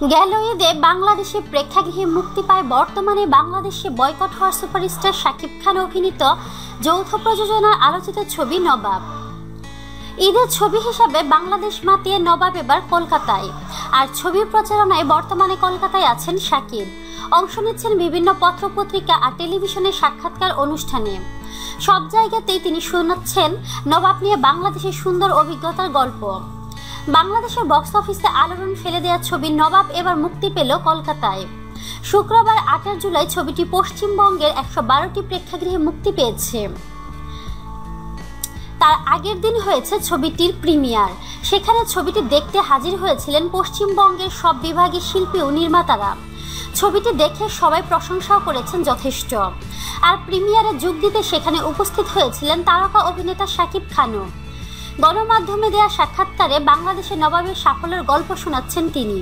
গেল বাংলাদেশে প্রেক্ষাগৃহে মুক্তি পায় বর্তমানে বাংলাদেশে বয়কট হওয়ার সুপারস্টার শাকিব খান অভিনীত যৌথ প্রযোজনার আলোচিত ছবি নবাব। ঈদের ছবি হিসাবে বাংলাদেশ মাতিয়ে নবাব এবার কলকাতায়। আর ছবি প্রচারণায় বর্তমানে কলকাতায় আছেন শাকিব। অংশ নিচ্ছেন বিভিন্ন পত্রপত্রিকা আর টেলিভিশনের সাক্ষাৎকার অনুষ্ঠানে। সব জায়গাতেই তিনি শোনাচ্ছেন নবাব নিয়ে বাংলাদেশের সুন্দর অভিজ্ঞতার গল্প। বাংলাদেশের বক্স অফিসে আলোড়ন ফেলে দেওয়া ছবি নবাব এবার মুক্তি পেল কলকাতায়। শুক্রবার আঠাশ জুলাই ছবিটি পশ্চিমবঙ্গের একশো বারোটি প্রেক্ষাগৃহে মুক্তি পেয়েছে। তার আগের দিন হয়েছে ছবিটির প্রিমিয়ার। সেখানে ছবিটি দেখতে হাজির হয়েছিলেন পশ্চিমবঙ্গের সব বিভাগের শিল্পী ও নির্মাতারা। ছবিটি দেখে সবাই প্রশংসাও করেছেন যথেষ্ট। আর প্রিমিয়ারে যোগ দিতে সেখানে উপস্থিত হয়েছিলেন তারকা অভিনেতা শাকিব খানও। গণমাধ্যমে দেয়া সাক্ষাৎকারে বাংলাদেশের নবাবের সাফল্যের গল্প শোনাচ্ছেন তিনি।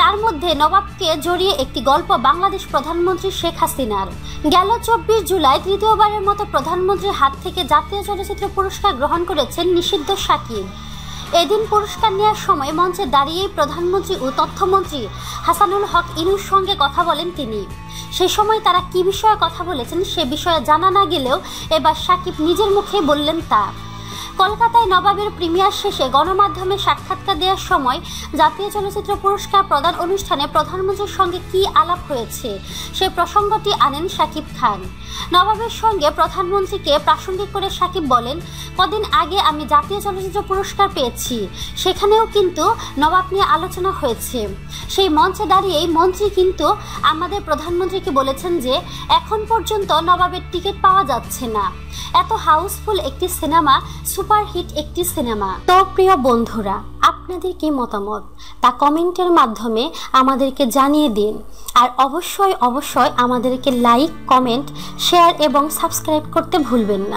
তার মধ্যে নবাবকে জড়িয়ে একটি গল্প বাংলাদেশ প্রধানমন্ত্রী শেখ হাসিনার। গেল চব্বিশ জুলাই তৃতীয়বারের মতো প্রধানমন্ত্রীর হাত থেকে জাতীয় চলচ্চিত্র পুরস্কার গ্রহণ করেছেন নিষিদ্ধ সাকিব এদিন পুরস্কার নেওয়ার সময় মঞ্চে দাঁড়িয়েই প্রধানমন্ত্রী ও তথ্যমন্ত্রী হাসানুল হক ইনুর সঙ্গে কথা বলেন তিনি। সে সময় তারা কি বিষয়ে কথা বলেছেন সে বিষয়ে জানা না গেলেও এবার সাকিব নিজের মুখে বললেন তা। কলকাতায় নবাবের প্রিমিয়ার শেষে গণমাধ্যমে সাক্ষাৎকার দেওয়ার সময় জাতীয় চলচ্চিত্র পুরস্কার প্রদান অনুষ্ঠানে প্রধানমন্ত্রীর সঙ্গে কি আলাপ হয়েছে, সে প্রসঙ্গটি আনেন সাকিব খান। নবাবের সঙ্গে প্রধানমন্ত্রীকে প্রাসঙ্গিক করে সাকিব বলেন, কদিন আগে আমি জাতীয় চলচ্চিত্র পুরস্কার পেয়েছি, সেখানেও কিন্তু নবাব নিয়ে আলোচনা হয়েছে। সেই মঞ্চে দাঁড়িয়েই মন্ত্রী কিন্তু আমাদের প্রধানমন্ত্রীকে বলেছেন যে, এখন পর্যন্ত নবাবের টিকিট পাওয়া যাচ্ছে না। এত হাউসফুল একটি সিনেমা সুপারহিট একটি সিনেমা। তো প্রিয় বন্ধুরা, আপনাদের কি মতামত? তা কমেন্টের মাধ্যমে আমাদেরকে জানিয়ে দিন। আর অবশ্যই অবশ্যই আমাদেরকে লাইক, কমেন্ট, শেয়ার এবং সাবস্ক্রাইব করতে ভুলবেন না।